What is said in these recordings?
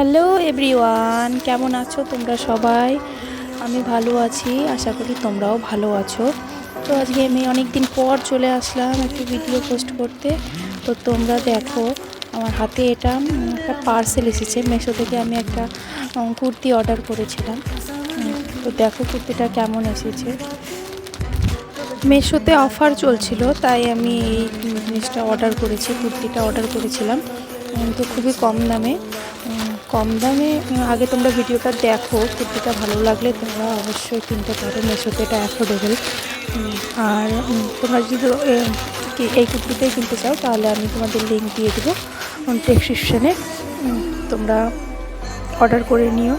Hello everyone কেমন আছো তোমরা সবাই? আমি ভালো আছি, আশা করি তোমরাও ভালো আছো। তো আজকে আমি অনেক দিন পর চলে আসলাম একটু ভিডিও পোস্ট করতে। তো তোমরা দেখো, আমার হাতে এটা একটা পার্সেল এসেছে। মেশো থেকে আমি একটা কুর্তি অর্ডার করেছিলাম। তো দেখো কুর্তিটা কেমন এসেছে। মেশোতে অফার চলছিল, তাই আমি এই জিনিসটা অর্ডার করেছি, কুর্তিটা অর্ডার করেছিলাম। তো খুবই কম দামে। কম দামে আগে তোমরা ভিডিওটা দেখো, কুর্তিটা ভালো লাগলে তোমরা অবশ্যই কিনতে পারো, মেশোতে এটা অ্যাফোর্ডেবল আর তোমরা যদি এই কুর্তিটাই কিনতে চাও, তাহলে আমি তোমাদের লিঙ্ক দিয়ে দেবো ডেসক্রিপশানে তোমরা অর্ডার করে নিও।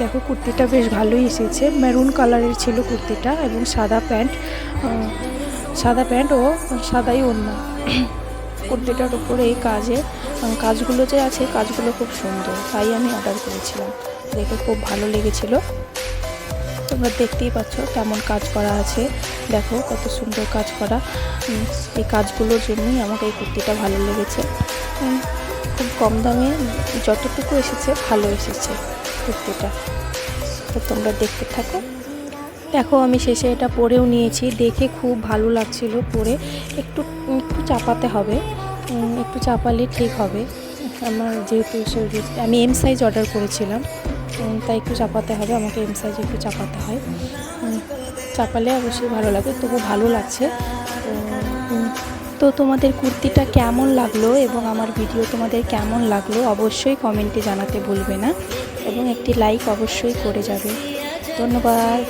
দেখো, কুর্তিটা বেশ ভালোই এসেছে। মেরুন কালারের ছিল কুর্তিটা এবং সাদা প্যান্ট সাদা প্যান্ট ও সাদাই অন্য কুর্তিটার উপরে এই কাজে কাজগুলো যে আছে, কাজগুলো খুব সুন্দর, তাই আমি অর্ডার করেছিলাম। দেখে খুব ভালো লেগেছিল। তোমরা দেখতেই পাচ্ছ কেমন কাজ করা আছে। দেখো কত সুন্দর কাজ করা। এই কাজগুলোর জন্যই আমাকে এই কুর্তিটা ভালো লেগেছে। খুব কম দামে যতটুকু এসেছে, ভালো এসেছে কুর্তিটা। তো তোমরা দেখতে থাকো। দেখো, আমি শেষে এটা পরেও নিয়েছি। দেখে খুব ভালো লাগছিল পরে। একটু একটু চাপাতে হবে। একটু চাপালে ঠিক হবে। আমার যেহেতু আমি এম সাইজ অর্ডার করেছিলাম। তাই একটু চাপাতে হবে। আমাকে এম সাইজ একটু চাপাতে হয়। চাপালে অবশ্যই ভালো লাগে তবু ভালো লাগছে। তো তোমাদের কুর্তিটা কেমন লাগল এবং আমার ভিডিও তোমাদের কেমন লাগল অবশ্যই কমেন্টে জানাতে ভুলবে না। এবং একটি লাইক অবশ্যই করে যাবে। ধন্যবাদ।